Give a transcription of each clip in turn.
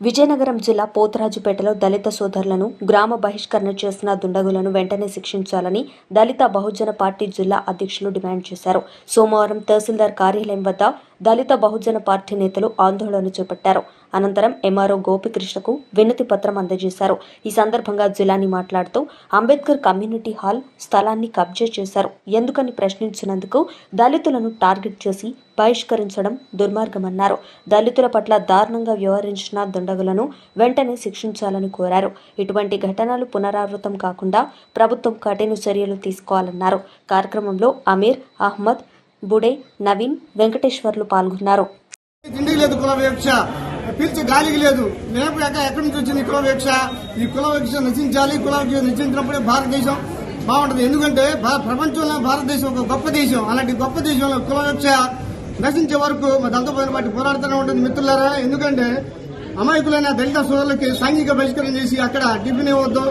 విజయనగరం జిల్లా పోతరాజుపేటలో దళిత సోదరులను గ్రామ బహిష్కరణ చేసిన దుండగులను వెంటనే శిక్షించాలని దళిత బహుజన పార్టీ జిల్లా అధ్యక్షులు డిమాండ్ చేశారు. సోమవారం తహసీల్దార్ కార్యాలయం వద్ద దళిత బహుజన పార్టీ నేతలు ఆందోళన చేపట్టారు. అనంతరం ఎంఆర్ఓ గోపికృష్ణకు వినతి పత్రం అందజేశారు. ఈ సందర్భంగా జిలాని మాట్లాడుతూ అంబేద్కర్ కమ్యూనిటీ హాల్ స్థలాన్ని కబ్జా చేశారు. ఎందుకని ప్రశ్నించినందుకు దళితులను టార్గెట్ చేసి బహిష్కరించడం దుర్మార్గమన్నారు. దళితుల పట్ల దారుణంగా వ్యవహరించిన దుండగులను వెంటనే శిక్షించాలని కోరారు. ఇటువంటి ఘటనలు పునరావృతం కాకుండా ప్రభుత్వం కఠిన చర్యలు తీసుకోవాలన్నారు. కార్యక్రమంలో అమీర్ అహ్మద్ బుడే నవీన్ వెంకటేశ్వర్లు పాల్గొన్నారు. తిండి లేదు కుల వివక్ష గాలికి లేదు. లేపు ఎక్కడి నుంచి వచ్చింది కులవేక్ష? కుల ఈ కులవేక్ష నశించాలి కులవేక్ష నశించినప్పుడే భారతదేశం బాగుంటది. ఎందుకంటే ప్రపంచంలో భారతదేశం ఒక గొప్ప దేశం. అలాంటి గొప్ప దేశంలో కుల నశించే వరకు మా దళిత పోయిన బట్టి పోరాడుతూనే ఉంటుంది మిత్రులారా. ఎందుకంటే అమాయకులైన దళిత సోదరులకి సాంఘిక బహిష్కరణ చేసి అక్కడ టిఫిన్ ఇవ్వద్దు.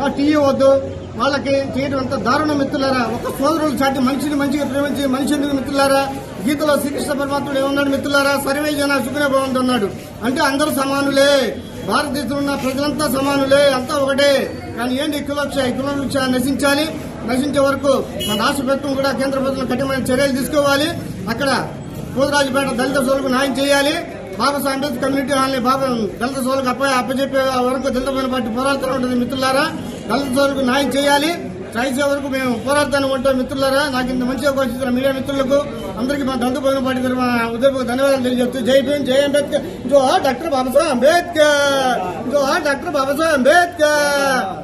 టీ వద్దు. వాళ్ళకి చేయడం అంత దారుణ మిత్రులారా? ఒక సోదరులు చాటి మనిషిని మంచిగా ప్రేమించి మనిషి ఎందుకు మిత్రులారా? గీతలో శ్రీకృష్ణ పరమాత్ముడు ఏమన్నాడు మిత్రులారా? సర్వే జన సుఖనే భవంతు అన్నాడు. అంటే అందరూ సమానులే. భారతదేశంలో ఉన్న ప్రజలంతా సమానులే. అంతా ఒకటే. కానీ ఏంటి కులక్ష కులక్ష నశించాలి? నశించే వరకు మన రాష్ట్ర ప్రభుత్వం కూడా కేంద్ర ప్రభుత్వం కఠినమైన చర్యలు తీసుకోవాలి. అక్కడ కోదరాజుపేట దళిత సోదరులకు న్యాయం చేయాలి. బాబా అంబేద్కర్ కమ్యూనిటీ హాల్ని బాబా దళిత సోదరులకు అప్ప అప్పచెప్పే వరకు దళిత పైన పార్టీ పోరాడుతూనే ఉంటుంది మిత్రులారా. దళిత సోదరులకు న్యాయం చేయాలి. చేసే వరకు మేము పోరాడుతూనే ఉంటాం మిత్రులారా. నాకు ఇంత మంచి అవకాశం మీడియా మిత్రులకు అందరికీ మా దళిత పైన పార్టీ తరఫున ఉదయపూర్వక ధన్యవాదాలు తెలియజేస్తూ జై భీమ్ జై అంబేద్కర్. జో డాక్టర్ బాబాసాహెబ్ అంబేద్కర్. జో డాక్టర్ బాబాసాహెబ్ అంబేద్కర్.